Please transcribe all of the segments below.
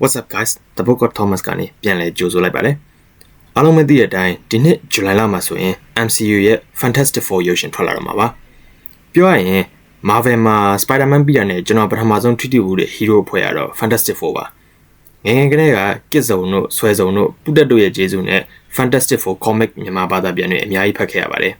What's up guys The Book of Thomas ကနေပြန်လည်ကြိုဆိုလိုက်ပါတယ်အားလုံးမသိတဲ့အတိုင်းဒီနှစ်ဇူလိုင်လမှာဆိုရင် MCU ရဲ့ Fantastic Four ရုပ်ရှင်ထွက်လာတော့မှာပါပြောရရင် Marvel မှာ Spider-Man ပြီးတာနဲ့ကျွန်တော်ပထမဆုံးထွတီဘူးတဲ့ hero ဖွဲ့ရတော့ Fantastic Four ပါငယ်ငယ်ကလေးကကစ်စုံတို့ဆွဲစုံတို့ပုတက်တို့ရဲ့ဂျေဇုနဲ့ Fantastic Four comic မြန်မာဘာသာပြန်တွေအများကြီးဖတ်ခဲ့ရပါတယ်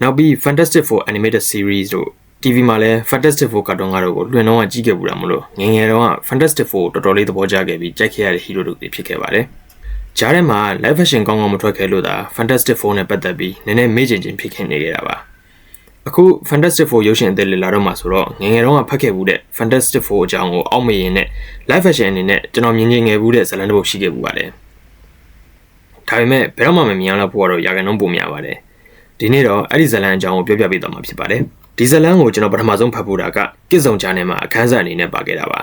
နောက်ပြီး Fantastic Four animated series တို့ TV မှာလည်း Fantastic Four ကာတွန်းကားတို့ကိုလွှင့်တော့ကြည့်ခဲ့ဘူးတာမလို့ငယ်ငယ်တုန်းက Fantastic Four တော်တော်လေးသဘောကျခဲ့ပြီးကြိုက်ခဲ့ရတဲ့ hero တို့တွေဖြစ်ခဲ့ပါတယ်။ဂျားထဲမှာ live action ကောင်းကောင်းမထွက်ခဲ့လို့သာ Fantastic Four နဲ့ပတ်သက်ပြီးနည်းနည်းမေ့ချင်ချင်ဖြစ်ခဲ့နေကြတာပါ။အခု Fantastic Four ရုပ်ရှင်အသစ်လေးလာတော့မှဆိုတော့ငယ်ငယ်တုန်းကဖတ်ခဲ့ဘူးတဲ့ Fantastic Four အကြောင်းကိုအောက်မေ့ရင်နဲ့ live action အနေနဲ့ကျွန်တော်မြင်ချင်ခဲ့ဘူးတဲ့ဇာတ်လမ်းတစ်ပုဒ်ရှိခဲ့ဘူးပါတယ်။ဒါပေမဲ့ဘယ်တော့မှမမြင်ရတော့ဖို့ကတော့ရာခိုင်နှုန်းပုံများပါတယ်။ဒီနေ့တော့အဲ့ဒီဇာတ်လမ်းအကြောင်းကိုပြောပြပေးသွားမှာဖြစ်ပါတယ်။ ဒီဇလန်ကိုကျွန်တော်ပထမဆုံးဖတ်ဖို့တာကကစ်စုံချာနယ်မှာအခန်းစာအနေနဲ့ပါခဲ့တာပါ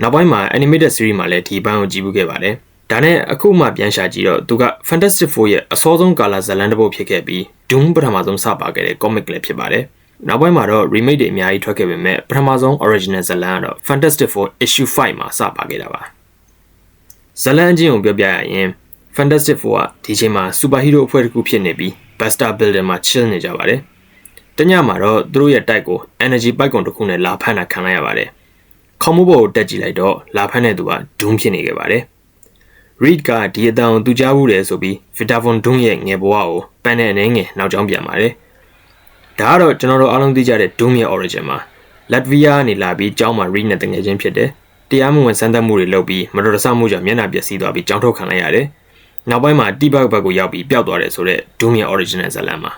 နောက်ပိုင်းမှာ animated series မှာလည်းဒီဘန်းကိုကြည့်ဘူးခဲ့ပါတယ်ဒါနဲ့အခုမှပြန်ရှာကြည့်တော့သူက Fantastic Four ရဲ့အစောဆုံးကာလာဇလန်တစ်ပုဒ်ဖြစ်ခဲ့ပြီး Doom ပထမဆုံးစပါခဲ့တဲ့ comic လည်းဖြစ်ပါတယ်နောက်ပိုင်းမှာတော့ remake တွေအများကြီးထွက်ခဲ့ပေမဲ့ပထမဆုံး original ဇလန်ကတော့ Fantastic Four issue 5မှာစပါခဲ့တာပါဇလန်အချင်းကိုပြောပြရရင် Fantastic Four ကဒီချိန်မှာ superhero အဖွဲ့တစ်ခုဖြစ်နေပြီး Buster Builder မှာ chill နေကြပါတယ် တညမှာတော့သူတို့ရဲ့တိုက်ကို energy ပိုက်ကွန်တစ်ခုနဲ့လာဖမ်းတာခံလိုက်ရပါတယ်။ခေါင်းမိုးပေါ်ကိုတက်ကြည့်လိုက်တော့လာဖမ်းတဲ့သူကဒုံးဖြစ်နေခဲ့ပါတယ်။ Reed ကဒီအတန်ကိုသူကြားဘူးတယ်ဆိုပြီး Vitavon Doom ရဲ့ငယ်ဘဝကိုပန်းတဲ့အနေငယ်နောက်ကျောင်းပြန်ပါတယ်။ဒါကတော့ကျွန်တော်တို့အားလုံးသိကြတဲ့ Doom ရဲ့ origin မှာ Latvia ကနေလာပြီးကျောင်းမှာ Reed နဲ့တငယ်ချင်းဖြစ်တယ်။တရားမဝင်စမ်းသပ်မှုတွေလုပ်ပြီးမတော်တဆမှုကြောင့်မျက်နှာပျက်စီးသွားပြီးကျောင်းထုတ်ခံလိုက်ရတယ်။နောက်ပိုင်းမှာတိဘတ်ဘက်ကိုရောက်ပြီးပျောက်သွားတယ်ဆိုတော့ Doom ရဲ့ original ဇာတ်လမ်းမှာ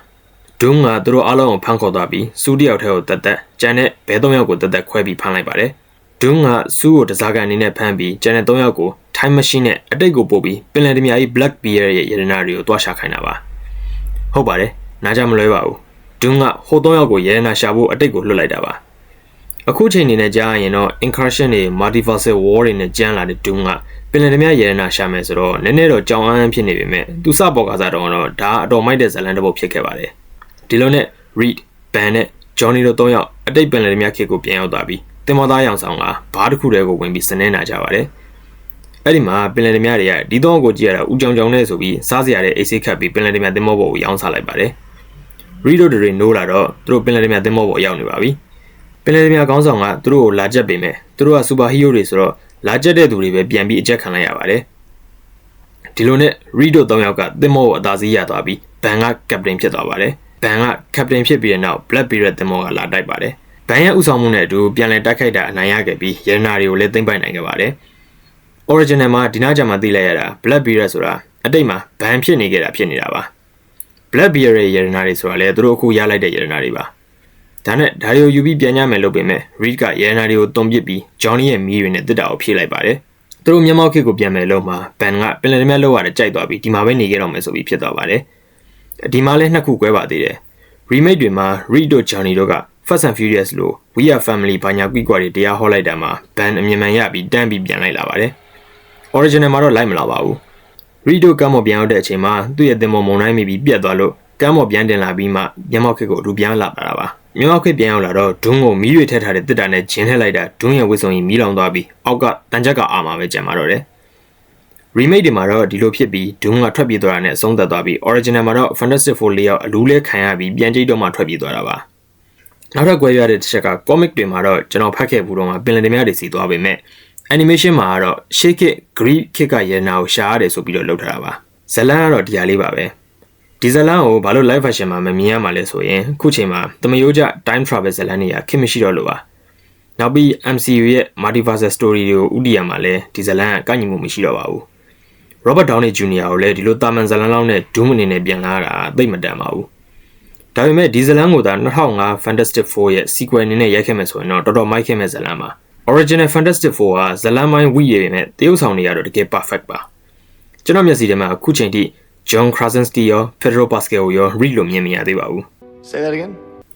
ဒုံးကသူတို့အားလုံးကိုဖမ်းခေါ်သွားပြီးစူးတယောက်ထဲကိုတက်တက်ကျန်တဲ့ဘဲသုံးယောက်ကိုတက်တက်ခွဲပြီးဖမ်းလိုက်ပါတယ်ဒုံးကစူးကိုတစားကန်အနေနဲ့ဖမ်းပြီးကျန်တဲ့သုံးယောက်ကို time machine နဲ့အတိတ်ကိုပို့ပြီးပင်လယ်တမယာကြီး black bear ရဲ့ရတနာတွေကိုတွားရှာခိုင်းတာပါဟုတ်ပါတယ်နားကြမလွဲပါဘူးဒုံးကဟိုသုံးယောက်ကိုရတနာရှာဖို့အတိတ်ကိုလွတ်လိုက်တာပါအခုချိန်နေနဲ့ကြားရင်တော့ incursion တွေ multiversal war တွေနဲ့ကြမ်းလာတဲ့ဒုံးကပင်လယ်ဓမြရတနာရှာမယ်ဆိုတော့နည်းနည်းတော့ကြောင်အန်းဖြစ်နေပေမဲ့သူစပေါ်ကစားတော့တော့ဒါအတော်မိုက်တဲ့ဇလန်တစ်ပုတ်ဖြစ်ခဲ့ပါတယ် ဒီလိုနဲ့ Reed, Ben နဲ့ Johnny တို့၃ယောက်အတိတ်ပင်လယ်မြခေတ်ကိုပြန်ရောက်သွားပြီးတင်မောသားရောင်ဆောင်ကဘားတစ်ခုတည်းကိုဝင်ပြီးစနေနာကြပါတယ်။အဲ့ဒီမှာပင်လယ်မြတွေကဒီတော့ကိုကြည့်ရတာဦးကြောင်ကြောင်နဲ့ဆိုပြီးစားစရာတဲ့အိတ်ဆေးခတ်ပြီးပင်လယ်မြတင်မောဘောကိုရောင်းစားလိုက်ပါတယ်။ Reed တို့တွေနိုးလာတော့သူတို့ပင်လယ်မြတင်မောဘောရောက်နေပါပြီ။ပင်လယ်မြခေါင်းဆောင်ကသူတို့ကိုလာချက်ပေးမယ်။သူတို့ကစူပါဟီးရိုးတွေဆိုတော့လာချက်တဲ့သူတွေပဲပြန်ပြီးအကြက်ခံလိုက်ရပါတယ်။ဒီလိုနဲ့ Reed တို့၃ယောက်ကတင်မောကိုအသာစီးရသွားပြီးဘန်ကကပတိန်ဖြစ်သွားပါတယ်။ ဘန်ကကပတိန်ဖြစ်ပြီးတဲ့နောက် Black Beard တင်မောကလာတိုက်ပါတယ်။ဘန်ရဲ့ဥဆောင်မှုနဲ့အတူပြန်လည်တိုက်ခိုက်တာအနိုင်ရခဲ့ပြီးရတနာတွေကိုလည်းသိမ်းပိုက်နိုင်ခဲ့ပါတယ်။ Original မှာဒီနားကြမှာသိလိုက်ရတာ Black Beard ဆိုတာအတိတ်မှာဘန်ဖြစ်နေကြတာဖြစ်နေတာပါ။ Black Beard ရဲ့ရတနာတွေဆိုတာလည်းသူတို့အခုရလိုက်တဲ့ရတနာတွေပါ။ဒါနဲ့ဒါတွေကိုယူပြီးပြန်ညမယ်လို့ပြင်မဲ့ Reed ကရတနာတွေကိုတုံပစ်ပြီး Johnny ရဲ့မီးတွေနဲ့တစ်တာကိုဖြည့်လိုက်ပါတယ်။သူတို့မျက်မှောက်ခေတ်ကိုပြန်မယ်လို့မှဘန်ကပင်လယ်မြတ်လောက်ရတဲ့ကြိုက်သွားပြီးဒီမှာပဲနေခဲ့တော့မယ်ဆိုပြီးဖြစ်သွားပါတယ်။ ဒီမှာလည်းနှစ်ခုကွဲပါသေးတယ် remake တွေမှာ Reed တို့ Johnny တို့က Fast and Furious လို့ We Are Family ဘာညာကွီကွာတွေတရားဟောလိုက်တာမှာ ban အမြင်မှန်ရပြီးတန်းပြီးပြန်လိုက်လာပါတယ် original မှာတော့လိုက်မလာပါဘူး Reed တို့ကမ်းမော်ပြန်ရောက်တဲ့အချိန်မှာသူ့ရဲ့တင်မော်မုံတိုင်းမိပြီးပြတ်သွားလို့ကမ်းမော်ပြန်တင်လာပြီးမှမျက်မှောက်ခစ်ကိုအတူပြန်လာတာပါမျက်မှောက်ခစ်ပြန်ရောက်လာတော့ဒုံးကိုမီးတွေထည့်ထားတဲ့တစ်တာနဲ့ဂျင်းထည့်လိုက်တာဒုံးရဲ့ဝစ်စုံကြီးမီးလောင်သွားပြီးအောက်ကတန်ချက်ကအာမှာပဲကြံมาတော့တယ် remake တွေမှာတော့ဒီလိုဖြစ်ပြီး Doom ကထွက်ပြေးသွားတာနဲ့အဆုံးသတ်သွားပြီး original မှာတော့ Fantastic Four လေးယောက်အလူးလဲခံရပြီးပြန်ကြိတ်တော့မှထွက်ပြေးသွားတာပါနောက်ထပ်ကွဲပြားတဲ့တစ်ချက်က comic တွေမှာတော့ကျွန်တော်ဖတ်ခဲ့ဘူးတော့မှပင်လယ်ဓမြတွေစီသွားပေမဲ့ animation မှာကတော့ shake it greek ခစ်ကရနာကိုရှာရတယ်ဆိုပြီးတော့လုပ်ထားတာပါဇလန်ကတော့ဒီဟာလေးပါပဲဒီဇလန်ကိုဘာလို့ live version မှာမမြင်ရမှာလဲဆိုရင်ခုချိန်မှာတမယိုးကြ time travel ဇလန်တွေကခင်မရှိတော့လို့ပါနောက်ပြီး MCU ရဲ့ multiverse story တွေကိုဥတီရမှာလဲဒီဇလန်ကကန့်ညီမှုမရှိတော့ပါဘူး Robert Downey Jr. ကိုလည်းဒီလိုတာမန်ဇလန်လောက်နဲ့ Doom အနေနဲ့ပြန်လာတာသိမတန်ပါဘူး။ဒါပေမဲ့ဒီဇလန်ကိုသာ2005 Fantastic Four ရဲ့ sequel အနေနဲ့ရိုက်ခဲ့မယ်ဆိုရင်တော့တော်တော်မိုက်ခဲ့မဲ့ဇလန်ပါ။ Original Fantastic Four ကဇလန်မိုင်းဝိရည်နဲ့တရုပ်ဆောင်တွေကတော့တကယ် perfect ပါ။ကျွန်တော်မျက်စိထဲမှာအခုချိန်ထိ John Krasinski ရော Pedro Pascal ရော Reed လို့မြင်မရသေးပါဘူး။ Say that again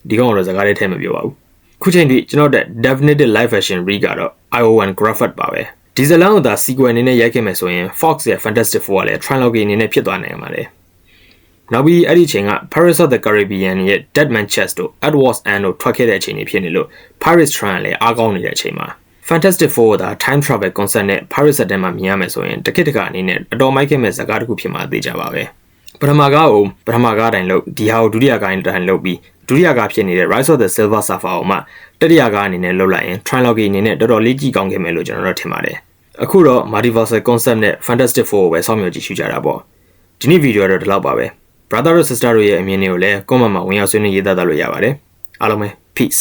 ဒီကောင်တော့စကားလေးထဲမပြောပါဘူး။ခုချိန်ထိကျွန်တော်တဲ့ definitive live version Reed ကတော့ IO1 Graphite ပါပဲ။ ဒီဇလန်ကိုသာ sequel အနေနဲ့ရိုက်ခဲ့မယ်ဆိုရင် Fox ရဲ့ Fantastic Four ကလည်း trilogy အနေနဲ့ဖြစ်သွားနိုင်မှာလေနောက်ပြီးအဲ့ဒီအချိန်က Pirates of the Caribbean ရဲ့ Dead Man Chest တို့ Edward's End တို့ထွက်ခဲ့တဲ့အချိန်တွေဖြစ်နေလို့ Pirates Trial လည်းအားကောင်းနေတဲ့အချိန်မှာ Fantastic Four က time travel concept နဲ့ pirate set ထဲမှာမြင်ရမယ်ဆိုရင်တကိတကအနေနဲ့အတော်မိုက်ခဲ့မဲ့ဇာတ်ကားတစ်ခုဖြစ်မှာသိကြပါပဲပထမကားကိုပထမကားတိုင်းလို့ဒီဟာကိုဒုတိယကားတိုင်းလုပ်ပြီးဒုတိယကားဖြစ်နေတဲ့ Rise of the Silver Surfer ကိုမှတတိယကားအနေနဲ့လုပ်လိုက်ရင် trilogy အနေနဲ့တော်တော်လေးကြည့်ကောင်းခဲ့မယ်လို့ကျွန်တော်တို့ထင်ပါတယ် အခုတော့ multiversal concept နဲ့ Fantastic Four ကိုပဲစောင့်မျှော်ကြည့်ရှုကြတာပေါ့ဒီနေ့ဗီဒီယိုတော့ဒီလောက်ပါပဲ brother တို့ sister တို့ရဲ့အမြင်တွေကိုလည်း comment မှာဝင်ရောက်ဆွေးနွေးရေးသားသားလို့ရပါတယ်အားလုံးပဲ peace